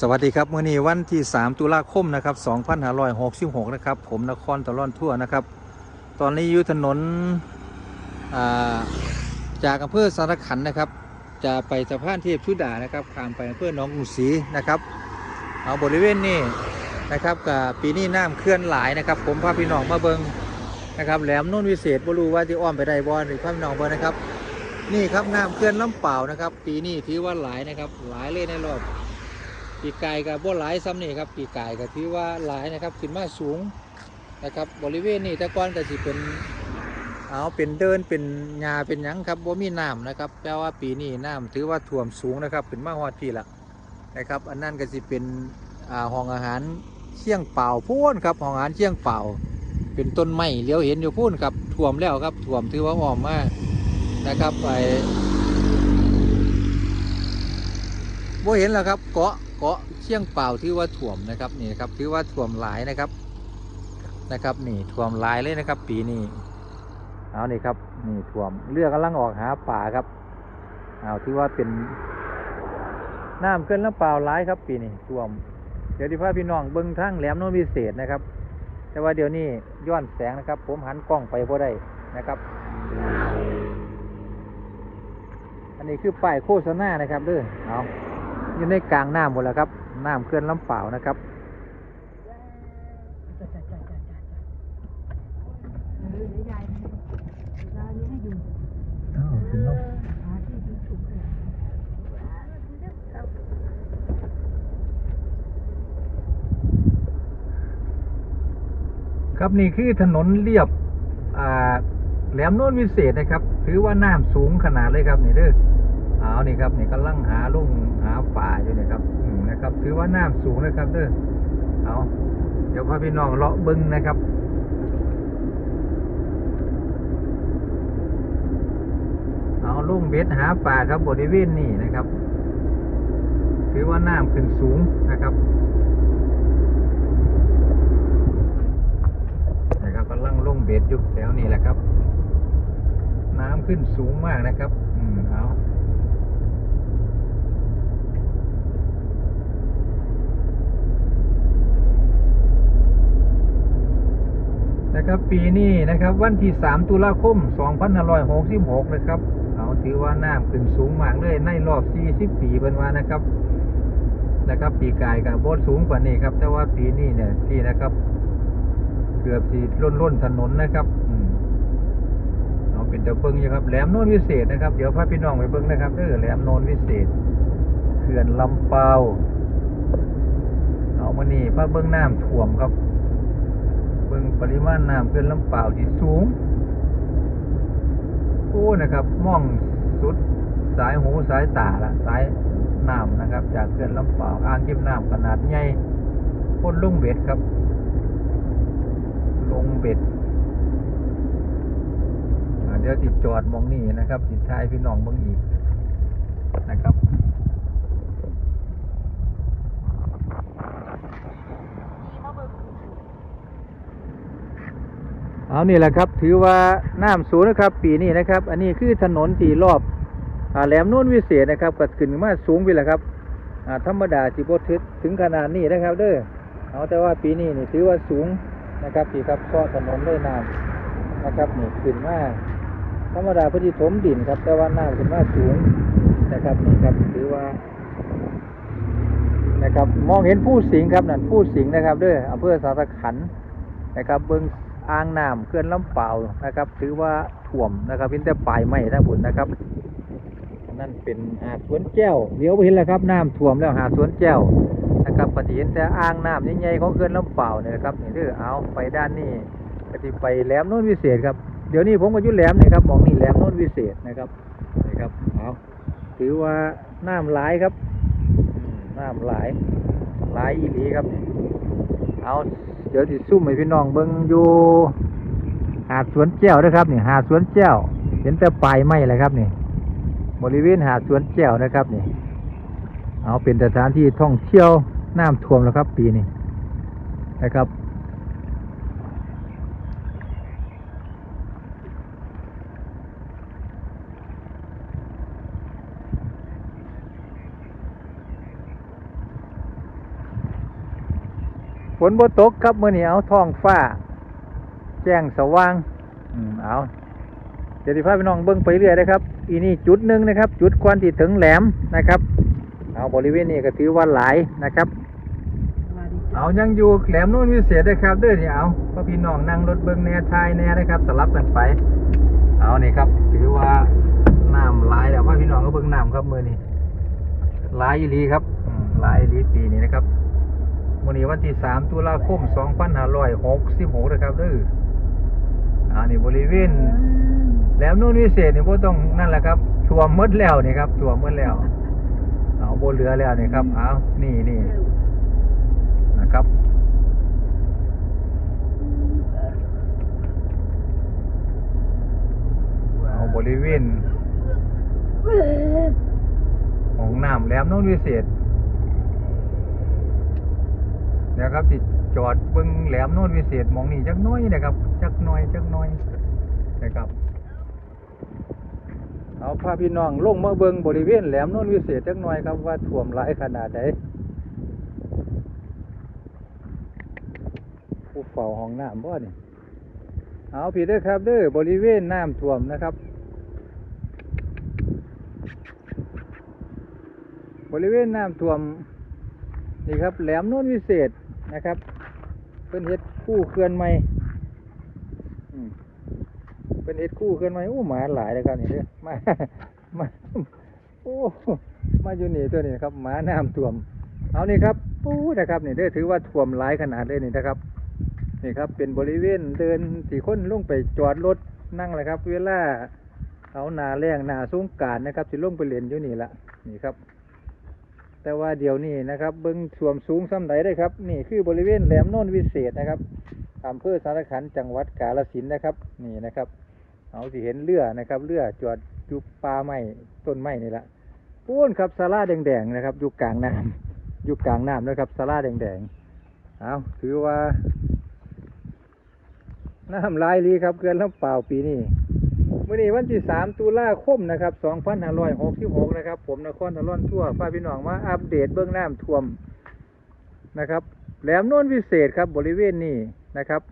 สวัสดีครับเมื่อนี้วันที่ 3 ตุลาคมนะครับ2566 นะครับผมนครตะล่อนทั่วนะครับ ตอนนี้อยู่ถนนาจากอำเภอสารขันนะครับ จะไปสะพานเทพชุดานะครับข้ามไปอำเภอหนองกรุงศรีนะครับเอาบริเวณนี้นะครับกับปีนี้น้ำเคลื่อนหลายนะครับ ผมพาพี่น้องมาเบิงนะครับแหลมโนุ่นวิเศษบ่รู้ว่าจะอ้อมไปได้บ่หรือพาพี่น้องเบิงนะครับ นี่ครับน้ำเคลื่อนลำเปล่านะครับ ปีนี้ถือว่าหลายนะครับหลายเลยในรอบ ปีกไก่กับบ่หลายซ้ำนี่ครับปีกไก่ก็ถือว่าหลายนะครับขึ้นมาสูงนะครับบริเวณนี้ต่ก่อนก็สิเป็นเอาเป็นเดินเป็นหญ้าเป็นหยังครับบ่มีน้ำนะครับแปลว่าปีนี้น้ำถือว่าท่วมสูงนะครับขึ้นมาฮอดที่ละนะครับ อันนั้นก็สิเป็นอ่าห้องอาหารเชียงเป่าพูนครับห้องอาหารเชียงเป่า เป็นต้นไม้เลี้ยวเห็นอยู่พูนครับท่วมแล้วครับท่วมถือว่าอ้อมมากนะครับไปบ่เห็นแล้วครับเกาะ เกาะเชียงเปล่าที่ว่าถ่วมนะครับนี่ครับถือว่าถ่วมหลายนะครับนะครับนี่ถ่วมหลายเลยนะครับ ปีนี้เอานี่ครับนี่ถ่วมเรือกำลังออกหาป่าครับเอาที่ว่าเป็นน้ำเกินแล้วเปล่าหลายครับ ปีนี้ถ่วม เดี๋ยวที่พาพี่น้องเบิ้งทางแหลมโน้นพิเศษนะครับ แต่ว่าเดี๋ยวนี้ย้อนแสงนะครับ ผมหันกล้องไปพอได้นะครับอันนี้คือป้ายโฆษณานะครับเด้อเอา อยู่ในกลางน้ำหมดแล้วครับน้ำเคลื่อนลำเปล่านะครับครับนี่คือถนนเรียบแหลมโน้นวิเศษนะครับ ถือว่าน้ำสูงขนาดเลยครับนี่เด้อ เอานี่ครับนี่กำลังหาลุ่งหาป่าอยู่นี่ครับอืมนะครับ ถือว่าน้ำสูงนะครับเด้อเอาเดี๋ยวพาพี่น้องเลาะบิ้งนะครับเอาลุ่งเบ็ดหาป่าครับบริเวณนี้นะครับ ถือว่าน้ำขึ้นสูงนะครับนะครับกำลังลุ่งเบ็ดอยู่แถวนี้แหละครับ น้ำขึ้นสูงมากนะครับ อืมเอา นะครับ ปีนี้นะครับ วันที่ 3 ตุลาคม 2566 นะครับ เอาถือว่าน้ำขึ้นสูงมากเลยในรอบ 40 ปีเป็นว่านะครับ นะครับ ปีกายกับโบสูงกว่านี้ครับ แต่ว่าปีนี้เนี่ยที่นะครับ เกือบสีล้นล้นถนนนะครับอืมเอาเป็นตะเบิงอยู่ครับแหลมโนนวิเศษนะครับ เดี๋ยวพาพี่น้องไปเบิ้งนะครับเออแหลมโนนวิเศษเขื่อนลำเปาเอามานี่พาเบิ้งน้ำท่วมครับ บิ้งปริมาณน้ำเขื่อนลำเปาที่สูงโอ้นะครับมองสุดสายหูสายตาละสายน้ำนะครับ จากเขื่อนลำเปาอ่างเก็บน้ำขนาดใหญ่พ่นลุงเบ็ดครับ ลงเบ็ดเดี๋ยวติดจอดมองนี่นะครับติดท้ายพี่น้องบางอีกนะครับ เอานี่แหละครับ ถือว่าน้ำสูงนะครับ ปีนี้นะครับ อันนี้คือถนนที่รอบอแหลมโน้นวิเศษนะครับก็ขึ้นมาสูงไปแหละครับธรรมดาสิบทึถึงขนาดนี้นะครับ เด้อเอาแต่ว่าปีนี้นี่ถือว่าสูงนะครับที่ครับเพราะถนนด้วยน้ำนะครับนี่ขึ้นมากธรรมดาเพอดีถมดินครับ แต่ว่าน้ำขึ้นมาสูงนะครับนี่ครับถือว่านะครับมองเห็นผู้สิงครับนั่นผู้สิงนะครับเด้วยอำเภอสารขันนะครับเบิ้ง อ่างน้ำเขื่อนลำเปล่านะครับ ถือว่าถ่วมนะครับเป็นแต่ปลายไม้ทั้งหมดนะครับนั่นเป็นหาดสวนแก้วเดี๋ยวไปเห็นแล้วครับน้ำท่วมแล้วหาดสวนแก้วนะครับปฏิเห็นแต่อ่างน้ำใหญ่ๆของเขื่อนลำเปล่าเนี่ยนะครับนี่เด้อเอาไปด้านนี้ปฏิไปแหลมโน้นวิเศษครับเดี๋ยวนี้ผมก็ยุ่แหลมนี่ครับมองนี่แหลมโน้นวิเศษนะครับนี่ครับเอาถือว่าน้ำหลายครับน้ำหลายหลายอีหลีครับเอา ดี๋ยวสิซุ่มให้พี่น้องเบิ้งอยู่หาดสวนแก้วนะครับนี่หาดสวนแก้วเห็นแต่ปลายไม้เลยครับนี่บริเวณหาดสวนแก้วนะครับนี่ เอาเป็นสถานที่ท่องเที่ยวน้ำท่วมแล้วครับ ปีนี้นะครับ ฝ นบ่ตกครับมื้อนี้เอาท้องฟ้า แจ้งสว่าง อืมเอาเดี๋ยวพาพี่น้องเบิ่งไปเรื่อยนะครับ อีนี่จุดหนึ่งนะครับ จุดควันที่ถึงแหลมนะครับ เอาบริเวณนี้ก็ถือว่าหลายนะครับ เอายังอยู่แหลมนู่นวิเศษนะครับเด้อนี่เอาพ่อพี่น้องนั่งรถเบิ่งแน่ทายแน่นะครับ สลับกันไป เอานี่ครับ ถือว่าน้ำหลายแล้วพ่อพี่น้องก็เบิ่งน้ำครับมือนี้หลายอีลีครับหลายอีลีปีนี้นะครับ มื้อนี้วันที่3ตุลาคม2566นะครับเด้ออ่านี่บริเวณแหลมนู่นวิเศษนี่บ่ต้องนั่นแหละครับท่วมหมดแล้วนี่ครับท่วมหมดแล้ว เอาบ่เหลือแล้วนี่ครับเอานี่นี่นะครับเอาบริเวณของน้ำแหลมนู่นวิเศษ นะครับที่จอดเบิ่งแหลมโน่นวิเศษมองนี่จักน้อยนะครับจักน้อยจักน้อยนะครับเอาพาพี่น้องลงมาเบิงบริเวณแหลมโน่นวิเศษจักน่อยครับว่าท่วมหลายขนาดใดผู้เฝ้าห้องน้ำบ่นี่ยเอาพี่เด้อครับเด้อบริเวณน้ำท่วมนะครับ บริเวณน้ำท่วมนี่ครับแหลมโน่นวิเศษ นะครับเป็นเฮ็ดคู่เขื่อนใหม่เป็นเอ็ดคู่ขึ้นมาอู้หมาหลายเลยครับนี่เด้อมามาโอ้มาอยู่นี่ตัวนี้ครับหมาน้ำท่วม เอานี่ครับปู้นะครับนี่เด้อถือว่าท่วมหลายขนาดเลยนี่นะครับนี่ครับ เป็นบริเวณเดินที่คนลงไปจอดรถนั่งเลยครับ เวลาเอานาแรงนาสงการนะครับที่ลงไปเล่นอยู่นี่ละนี่ครับ แต่ว่าเดี๋ยวนี้นะครับ เบิ้งท่วมสูงซ้ำไหนได้ครับ นี่คือบริเวณแหลมโน่นวิเศษนะครับอำเภอสารขันจังหวัดกาฬสินนะครับ นี่นะครับเอาสิเห็นเรือนะครับเรือจอดอยู่ป่าไม้ต้นไม้นี่ละปูนครับสาราแดงๆนะครับ อยู่กลางน้ำอยู่กลางน้ำนะครับสาราแดงๆเอาถือว่าน้ำลายลีครับเกินลำเปล่าปีนี้ มื่อนี้วันที่สามตุลาคมนะครับสองพันห้าร้อยหกสิบหกนะครับ ผมนครตะล่อนทั่วฟ้าพี่น้องมาอัปเดตเบื้องน้ำท่วมนะครับ แหลมโน้นวิเศษครับบริเวณนี้นะครับ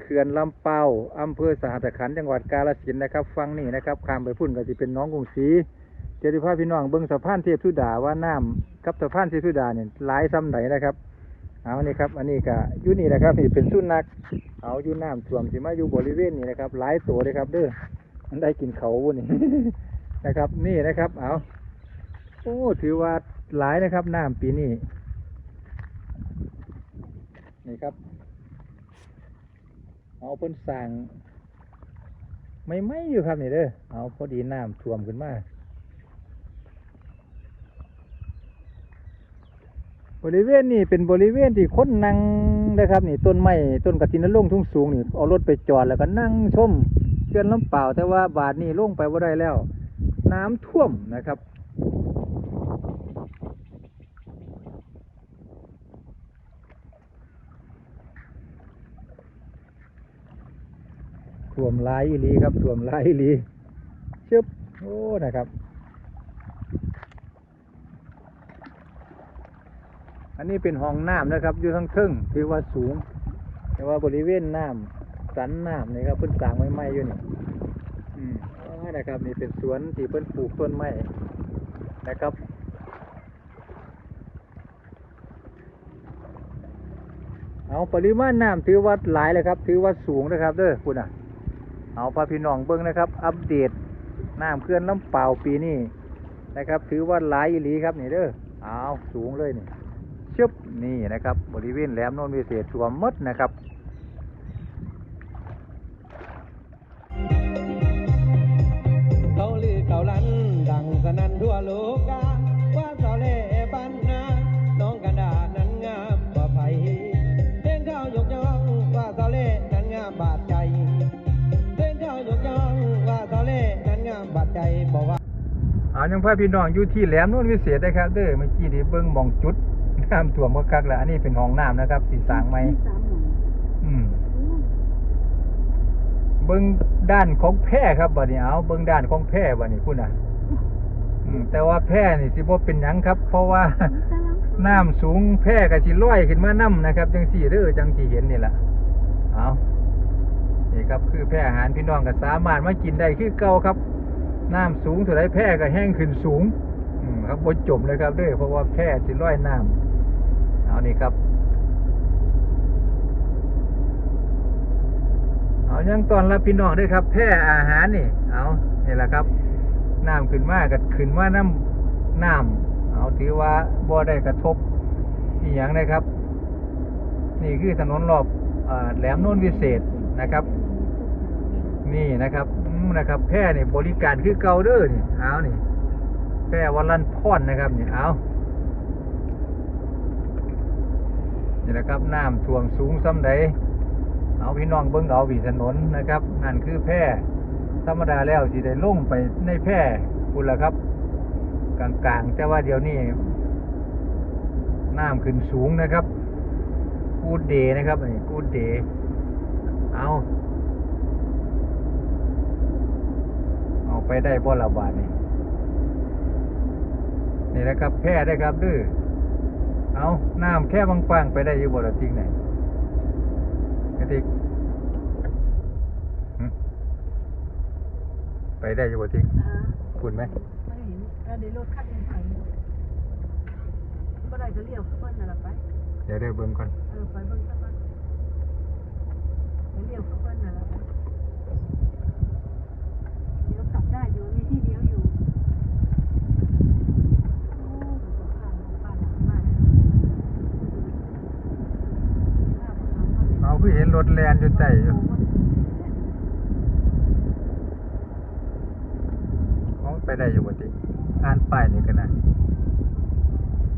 เขื่อนลำเปาอำเภอสหัสขันธ์จังหวัดกาฬสินธุ์นะครับ ฟังนี่นะครับข้ามไปพุ่นก็จะเป็นน้องกรุงศรีเจริญภาพพี่น้องเบิ้องสะพานเทพสุดาว่าน้ำกับสะพานเทพสุดาเนี่ยหลายซ้ำไหนนะครับ เอานี่ครับ อันนี้ก็อยู่นี่นะครับนี่เป็นสุนัขเอาอยู่น้ำท่วมสิมาอยู่บริเวณนี้นะครับ หลายตัวเลยครับเด้อมันได้กินเขาวุ้นนี่นะครับ นี่นะครับ เอาโอ้ถือว่าหลายนะครับน้ำปีนี้นี่ครับ เอาเพิ่นสั่งไม่ไม่อยู่ครับนี่เด้อเอาพอดีน้ำท่วมขึ้นมา บริเวณนี้เป็นบริเวณที่คนนั่งนะครับนี่ต้นไม้ต้นกระถินนลงทุ่งสูงนี่เอารถไปจอดแล้วก็นั่งชมเขื่อนลำเปล่า แต่ว่าบาทนี่ลงไปว่าได้แล้ว น้ำท่วมนะครับท่วมลายอีลีครับท่วมลายอีลีชึบโอ้นะครับ อันนี้เป็นห้องน้ำนะครับ อยู่ทั้งครึ่งถือว่าสูง แต่ว่าบริเวณน้ำสันน้ำนี่ครับเพิ่นสร้างไม้ไม้อยู่นี่อืมอ๋อนะครับ นี่เป็นสวนที่เพิ่นปลูกต้นไม้นะครับเอาปริมาณน้ำถือว่าหลายเลยครับ ถือว่าสูงนะครับเด้อคุณอะ เอาพาพี่น้องเบิ้งนะครับ อัปเดตน้ำเคลื่อนลำเปล่าปีนี้นะครับ ถือว่าหลายอีหลีครับนี่เด้อเอาสูงเลยนี่ ชึบนี่นะครับ บริเวณแหลมโนนวิเศษท่วมหมดนะครับเขาลือเขาลันดังสนั่นทั่วโลกาว่าสาวเล่บ้านนาน้องกระดาษนั้นงามกว่าไผเพลงข้าวยกย่องว่าสาวเล่นั้นงามบาดใจเพลงข้าวยกย่องว่าสาวเล่นั้นงามบาดใจบอกว่าเอายังพาพี่น้องอยู่ที่แหลมโนนวิเศษนะครับเด้อเมื่อกี้นี่เบิ้งหมองจุด น้ำท่วมก็คักแล้วอันนี้เป็นห้องน้ำนะครับ สีสางไหมอืมเบิ้งด้านของแพร่ครับบัดนี้เอาเบิ้งด้านของแพร่บัดนี้พุ่นน่ะแต่ว่าแพร่นี่สิบ่เป็นหยังครับ เพราะว่าน้ำสูงแพร่กับสิลอยขึ้นมาน้ำนะครับ จังสี่เด้อจังที่เห็นนี่แหละเอานี่ครับคือแพร่อาหารพี่น้องก็สามารถมากินได้คือเก่าครับ น้ำสูงเท่าไรแพร่ก็แห้งขึ้นสูงครับบนจมเลยครับเด้อเพราะว่าแพร่สิลอยน้ำ เอานี่ครับ เอายังตอนรับพี่น้องด้วยครับ แพร่อาหารนี่ เอานี่แหละครับน้ำขึ้นมากับขึ้นมาน้ำน้ำเอาถือว่าบ่ได้กระทบอีหยังเลยครับ นี่คือถนนรอบอแหลมโน้นวิเศษนะครับ นี่นะครับอืมนะครับแพร่นี่บริการคือเกาเด้อนี่เอานี่แพร่วันลันพ่อนนะครับนี่เอา นี่แหละครับน้ำท่วมสูงซ้ำใดเอาพี่น้องเบิ้งเอาวีถนนนะครับนั่นคือแพร่ธรรมดาแล้วสิได้ลงไปในแพร่พุ่นละครับ กลางๆ แต่ว่าเดี๋ยวนี้น้ำขึ้นสูงนะครับ กูดเดย์นะครับนี่กูดเดย์เอาเอาไปได้บ่ละบาทนี่นี่นะครับแพร่ได้ครับดื้อ เอาน้ำแค่บางๆไปได้อยู่บ่ละทิ้งไหนกระติกหึไปได้อยู่บ่ทิกอ่าคุณไหมไม่เห็นแล้วเดี๋ยวรถคันยังไปบ่ได้ก็เลี้ยวเพิ่นน่ะล่ะไปเดี๋ยวได้เบิ่งก่อนเออไปเบิ่งซะก่อนไปเลี้ยวเพิ่นน่ะล่ะไปเลี้ยวกลับได้อยู่มีที่เลี้ยวอยู่โอ้สงสารบ้านหลังมากบ้านหลังบ้าน เอาคือเห็น รถแลนอยู่ใต้อยู่เขาไปได้อยู่บ่ทิกอ่านป้ายนี่กันนะ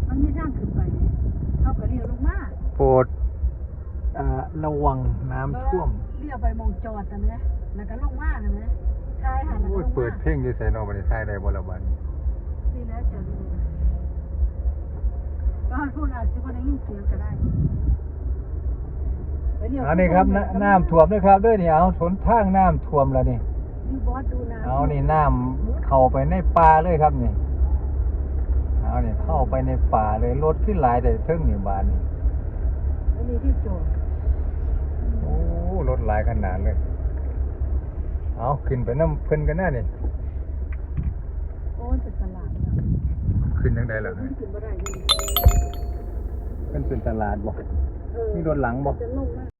มันไม่ทางขึ้นไปเนี่ยเขาก็เลี้ยวลงมาโปรดอ่าระวังน้ำท่วมเลี้ยวไปมองจอดนะนะแล้วก็ลงมานะนะชายหันแล้วโอ้ก็ยลงมาเปิดเพลงอยู่ใส่นอกบัดนี้ทายได้บ่ละบัดนี้นี่แล้วเจอดีก็ให้พูดอาจจะไม่ได้ยินเสียงก็ได้ไปเลี้ยว อันนี้ครับน้ำน้ำท่วมด้วยครับเด้วยนี่เอาทนทางน้ำท่วมแล้วนี่มีบอสดูน้ำเอานี่น้ำเข้าไปในป่าเลยครับนี่เอานี่เข้าไปในป่าเลยรถขึ้นหลายแต่เทิงนี่บานนี่ไม่มีที่จอดโอ้รถหลายขนาดเลย เอาขึ้นไปน้ำเพิ่นกันหน้านี่โอ้ยเป็นตลาดนะขึ้นยังไงล่ะขึ้นมาได้ยังเพิ่นเป็นตลาดบ่เออ มีรถหลังบ่จะลงมา